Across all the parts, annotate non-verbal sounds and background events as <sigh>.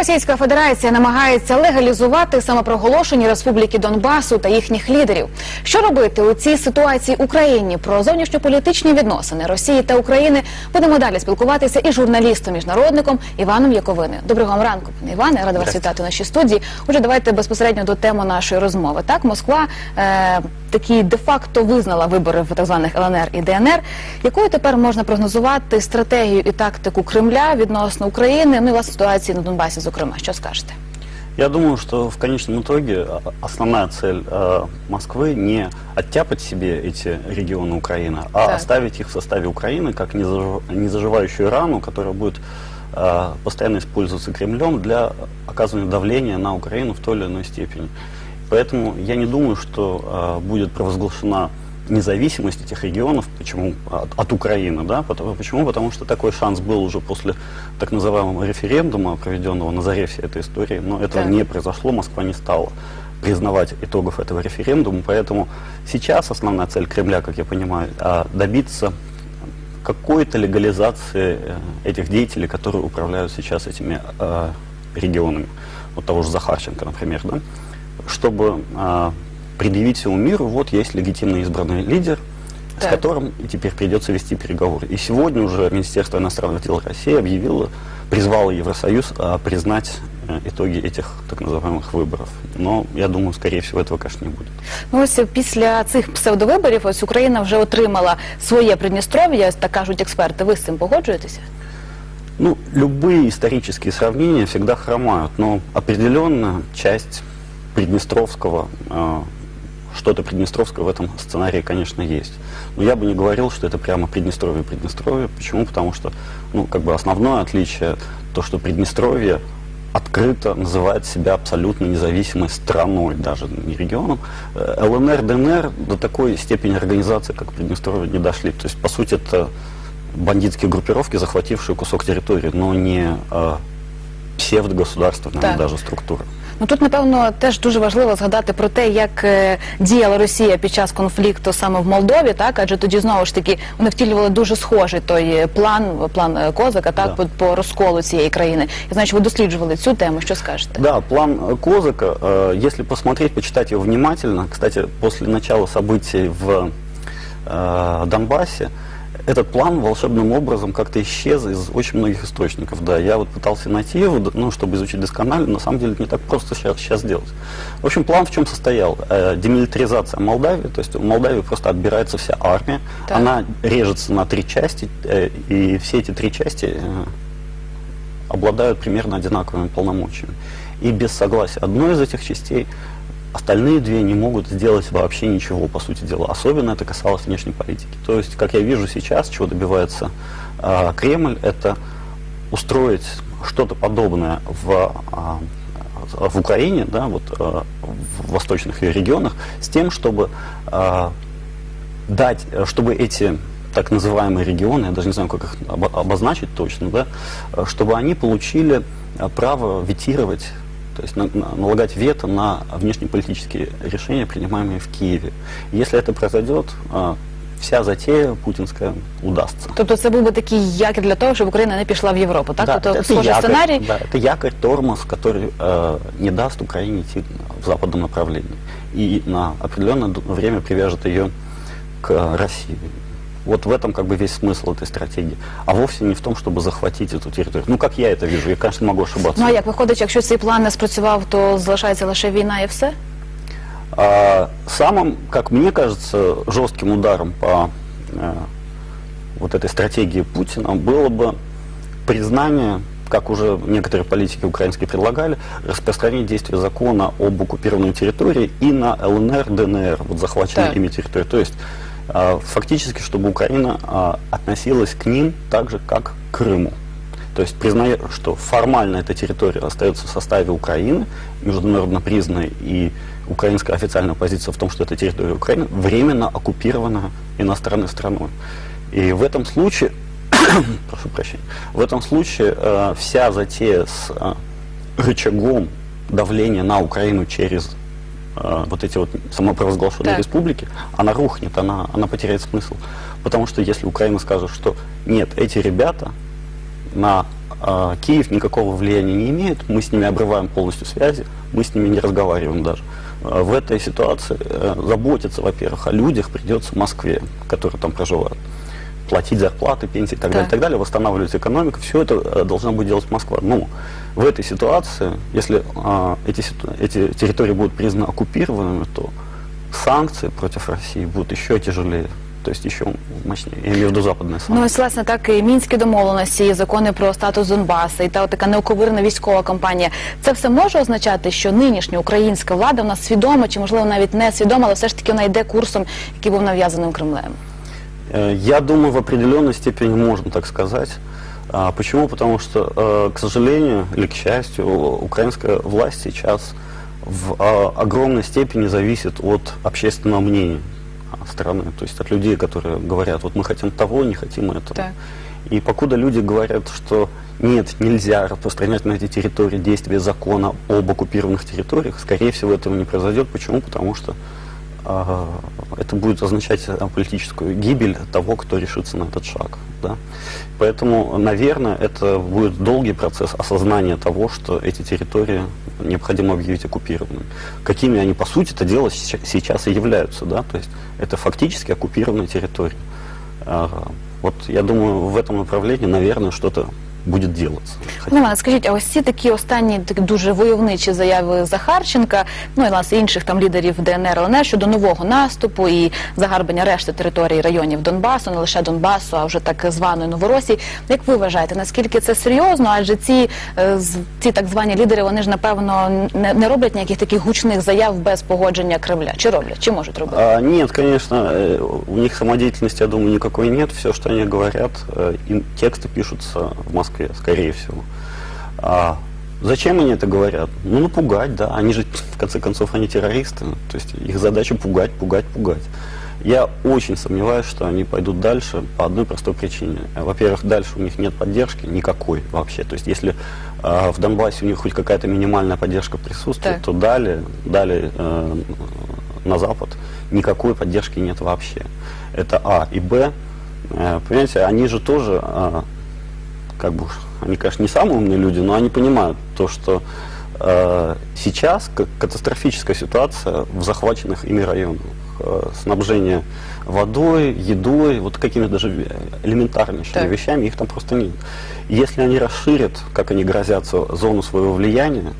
Російська Федерація намагається легалізувати самопроголошені республіки Донбасу та їхніх лідерів. Що робити у цій ситуації Україні? Про зовнішньополітичні відносини Росії та України будемо далі спілкуватися із журналістом міжнародником Іваном Яковиною. Доброго вам ранку, пане Іване. Рада вас вітати у нашій студії. Отже, давайте безпосередньо до теми нашої розмови. Так, Москва е, такі де-факто визнала вибори в так званих ЛНР і ДНР. Якою тепер можна прогнозувати стратегію і тактику Кремля відносно України? Ну і власне ситуації на Донбасі, зокрема, що скажете? Я думаю, что в конечном итоге а, основная цель э, Москвы не оттяпать себе эти регионы Украины, а Так. оставить их в составе Украины как незажив- незаживающую рану, которая будет э, постоянно использоваться Кремлем для оказывания давления на Украину в той или иной степени. Поэтому я не думаю, что э, будет провозглашена независимость этих регионов, почему от, от Украины, да, потому, почему? Потому что такой шанс был уже после так называемого референдума, проведенного на заре всей этой истории, но этого Так. не произошло, Москва не стала признавать итогов этого референдума, поэтому сейчас основная цель Кремля, как я понимаю, а, добиться какой-то легализации э, этих деятелей, которые управляют сейчас этими э, регионами, вот того же Захарченко, например, да, чтобы э, предъявить всему миру, вот есть легитимно избранный лидер, с Так. которым теперь придется вести переговоры. И сегодня уже Министерство иностранных дел России объявило, призвало Евросоюз а, признать э, итоги этих так называемых выборов. Но я думаю, скорее всего, этого, конечно, не будет. Ну ось після цих псевдовиборів ось Україна вже отримала своє Придністров'я, так кажуть експерти. Ви з цим погоджуєтеся? Ну, любые исторические сравнения всегда хромают, но определенно часть Приднестровского, э, что-то Приднестровское в этом сценарии, конечно, есть. Но я бы не говорил, что это прямо Приднестровье Приднестровье. Почему? Потому что, ну, как бы основное отличие, то, что Приднестровье открыто называет себя абсолютно независимой страной, даже не регионом. Э, ЛНР, ДНР до такой степени организации, как Приднестровье, не дошли. То есть, по сути, это бандитские группировки, захватившие кусок территории, но не э, псевдогосударственная Так. даже структура. Ну тут напевно теж дуже важливо згадати про те, як е, діяла Росія під час конфлікту саме в Молдові, так адже тоді знову ж таки вони втілювали дуже схожий той е, план, план е, Козака, так Да. по, по розколу цієї країни. Я знаю, що ви досліджували цю тему. Що скажете? Да, план э, Козака, э, если посмотреть, почитать его внимательно, кстати, после начала событий в э, Донбассе, этот план волшебным образом как-то исчез из очень многих источников. Да, я вот пытался найти его, да, ну, чтобы изучить досконально, на самом деле это не так просто сейчас, сейчас сделать. В общем, план в чем состоял? Э, демилитаризация Молдавии, то есть у Молдавии просто отбирается вся армия, Так. она режется на три части, э, и все эти три части э, обладают примерно одинаковыми полномочиями. И без согласия одной из этих частей остальные две не могут сделать вообще ничего, по сути дела. Особенно это касалось внешней политики. То есть, как я вижу сейчас, чего добивается э, Кремль, это устроить что-то подобное в, а, в Украине, да, вот, э, в восточных регионах, с тем, чтобы э, дать, э, чтобы эти так называемые регионы, я даже не знаю, как их обо- обозначить точно, да, э, чтобы они получили э, право ветировать, то есть на- на- налагать вето на внешнеполитические решения, принимаемые в Киеве. Если это произойдет, э, вся затея путинская удастся. Тобто це був би такий якір для того, щоб Україна не пішла в Європу, так? Да, тобто это схожий якорь, сценарій. Да, это якорь, тормоз, который э, не даст Украине идти в западном направлении. И на определенное д- время привяжет ее к э, России. Вот в этом как бы весь смысл этой стратегии. А вовсе не в том, чтобы захватить эту территорию. Ну, как я это вижу, я, конечно, могу ошибаться. Ну а як виходить, якщо цей план не спрацював, то залишається лише війна і все? А, самым, как мне кажется, жестким ударом по э, вот этой стратегии Путина было бы признание, как уже некоторые политики украинские предлагали, распространение действия закона об оккупированной территории и на ЛНР, ДНР, вот захваченные Так. ими территории. То есть э, фактически, чтобы Украина э, относилась к ним так же, как к Крыму. То есть признает, что формально эта территория остается в составе Украины, международно признанной, и украинская официальная позиция в том, что эта территория Украины временно оккупирована иностранной страной. И в этом случае, <coughs> прошу прощения, в этом случае э, вся затея с э, рычагом давления на Украину через э, вот эти вот самопровозглашенные Так. республики, она рухнет, она, она потеряет смысл. Потому что если Украина скажет, что нет, эти ребята на а, Киев никакого влияния не имеет, мы с ними обрываем полностью связи, мы с ними не разговариваем даже. А, В этой ситуации э, заботиться, во-первых, о людях придется Москве, которые там проживают. Платить зарплаты, пенсии и так, далее, Так. и так далее, восстанавливать экономику, все это э, должна будет делать Москва. Ну, в этой ситуации, если а, эти, ситу- эти территории будут признаны оккупированными, то санкции против России будут еще тяжелее, то есть еще мощнее. Я имею в виду западные санкции. Ну ось власне так і мінські домовленості, і закони про статус Донбаса, і та така неоковирна військова кампанія. Це все може означати, що нинішня українська влада вона свідома чи можливо навіть не свідома, але все ж таки вона йде курсом, який був нав'язаним Кремлем. Э, Я думаю, в определенной степени можно так сказать. А, Почему? Потому что, э, к сожалению или к счастью, украинская власть сейчас в а, огромной степени зависит от общественного мнения а, страны, то есть от людей, которые говорят, вот мы хотим того, не хотим этого. Так. И покуда люди говорят, что нет, нельзя распространять на эти территории действия закона об оккупированных территориях, скорее всего, этого не произойдет. Почему? Потому что это будет означать а, политическую гибель того, кто решится на этот шаг. Да? Поэтому, наверное, это будет долгий процесс осознания того, что эти территории необходимо объявить оккупированными. Какими они, по сути, это дело сейчас и являются. Да? То есть это фактически оккупированные территории. А, Вот я думаю, в этом направлении, наверное, что-то будет делаться. Хотя- Ну, Іване, скажіть, а ось ці такі останні такі дуже войовничі заяви Захарченка, ну і власне інших там лідерів ДНР ЛНР щодо нового наступу і загарбання решти територій районів Донбасу, не лише Донбасу, а вже так званої Новоросії. Як ви вважаєте, наскільки це серйозно? Адже ці, е, з- ці так звані лідери, вони ж напевно не, не роблять ніяких таких гучних заяв без погодження Кремля. Чи роблять, чи можуть робити? А, нет, конечно, э, у них самодеятельности, я думаю, никакой нет. Все, что они говорят, э, им тексты пишутся в Москве, скорее всего. А зачем они это говорят? Ну, напугать, да. Они же, в конце концов, они террористы. То есть их задача пугать, пугать, пугать. Я очень сомневаюсь, что они пойдут дальше по одной простой причине. Во-первых, дальше у них нет поддержки никакой вообще. То есть если э, в Донбассе у них хоть какая-то минимальная поддержка присутствует, Так. то далее, далее э, на Запад никакой поддержки нет вообще. Это А. И Б. э, понимаете, они же тоже, э, как бы, они, конечно, не самые умные люди, но они понимают то, что э, сейчас ка- катастрофическая ситуация в захваченных ими районах. Э, снабжение водой, едой, вот какими-то даже ве- элементарнейшими Так. вещами, их там просто нет. Если они расширят, как они грозятся, зону своего влияния,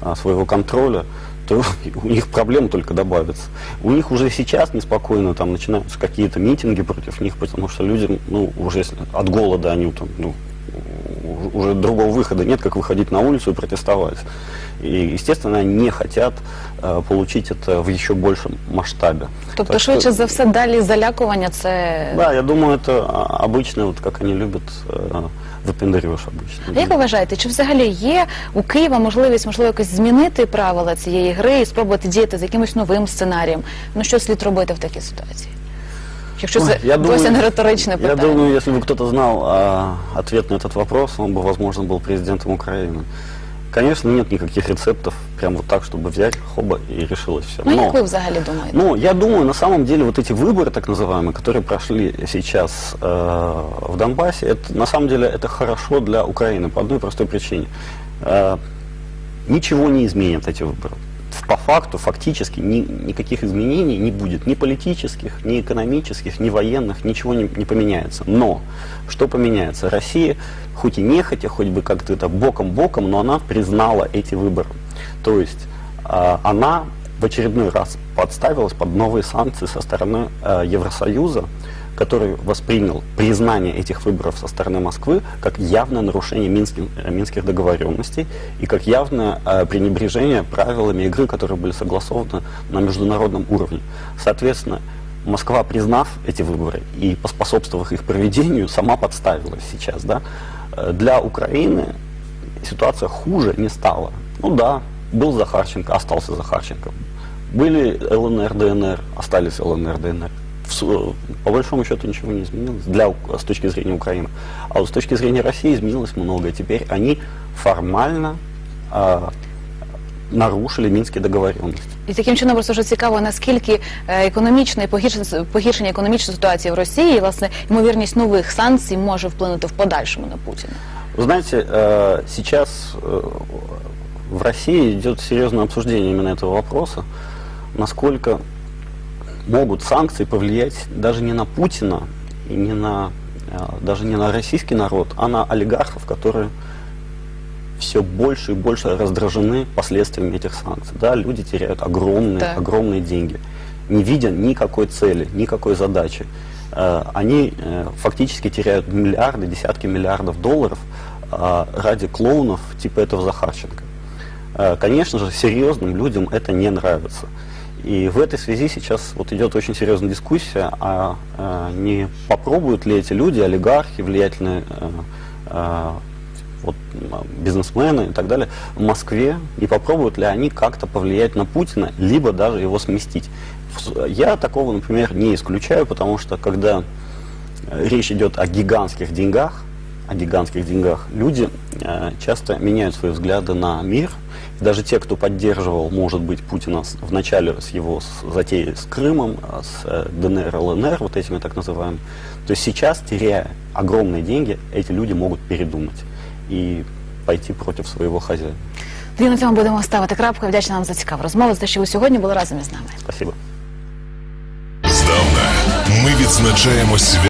а, своего контроля, то <laughs> у них проблем только добавится. У них уже сейчас неспокойно там начинаются какие-то митинги против них, потому что люди, ну, уже от голода они там, ну, уже другого выхода нет, как выходить на улицу и протестовать. И, естественно, они не хотят э, получить это в еще большем масштабе. Тобто, Так что- швидше за все, далі залякування це Да, я думаю, это а, обычно, вот как они любят, э, выпендреж обычно. А як ви вважаєте, чи взагалі є у Києва можливість можливо якось змінити правила цієї гри і спробувати діяти з якимось новим сценарієм? Ну що слід робити в такій ситуації? Якщо це Ой, я досі думаю- не риторичне Я питання. думаю, если бы кто-то знал а, ответ на этот вопрос, он бы, возможно, был президентом Украины. Конечно, нет никаких рецептов, прям вот так, чтобы взять, хоба, и решилось все. Ну як ви взагалі думаєте? Ну, я думаю, на самом деле вот эти выборы, так называемые, которые прошли сейчас э, в Донбассе, это, на самом деле это хорошо для Украины по одной простой причине. Э, ничего не изменят эти выборы. По факту, фактически, ни- никаких изменений не будет. Ни политических, ни экономических, ни военных, ничего не, не поменяется. Но что поменяется? Россия, хоть и нехотя, хоть бы как-то это боком-боком, но она признала эти выборы. То есть а, она в очередной раз подставилась под новые санкции со стороны э, Евросоюза, который воспринял признание этих выборов со стороны Москвы как явное нарушение минских, э, минских договоренностей и как явное э, пренебрежение правилами игры, которые были согласованы на международном уровне. Соответственно, Москва, признав эти выборы и поспособствовав их проведению, сама подставилась сейчас. Да? Э, Для Украины ситуация хуже не стала. Ну да, был Захарченко, остался Захарченко. Были ЛНР, ДНР, остались ЛНР, ДНР В су- По большому счету ничего не изменилось для, У- с точки зрения Украины. А вот с точки зрения России изменилось многое. Теперь они формально а, нарушили Минские договоренности. І таким чином просто вже цікаво, наскільки е, економічне погіршення, погіршення економічної ситуації в Росії, і, власне, ймовірність нових санкцій може вплинути в подальшому на Путіна. Вы знаете, э, сейчас э, в России идет серьезное обсуждение именно этого вопроса, насколько могут санкции повлиять даже не на Путина и не на э, даже не на российский народ, а на олигархов, которые все больше и больше раздражены последствиями этих санкций. Да, люди теряют огромные, Так. огромные деньги, не видя никакой цели, никакой задачи. Э, Они э, фактически теряют миллиарды, десятки миллиардов долларов ради клоунов типа этого Захарченко. Конечно же, серьезным людям это не нравится. И в этой связи сейчас вот идет очень серьезная дискуссия, а э, не попробуют ли эти люди, олигархи, влиятельные э, вот, бизнесмены и так далее, в Москве, не попробуют ли они как-то повлиять на Путина, либо даже его сместить. Я такого, например, не исключаю, потому что когда речь идет о гигантских деньгах, о гигантских деньгах, люди э, часто меняют свои взгляды на мир. И даже те, кто поддерживал, может быть, Путина с- в начале с его с- затеей с Крымом, а, с э, ДНР, ЛНР, вот этими так называемыми, то есть сейчас, теряя огромные деньги, эти люди могут передумать и пойти против своего хозяина. Тоді на цьому будемо ставити крапку. Я Вдячна вам за цікаву розмову, за те, що ви сьогодні були разом із нами. Спасибо. Здавна ми відзначаємо свят.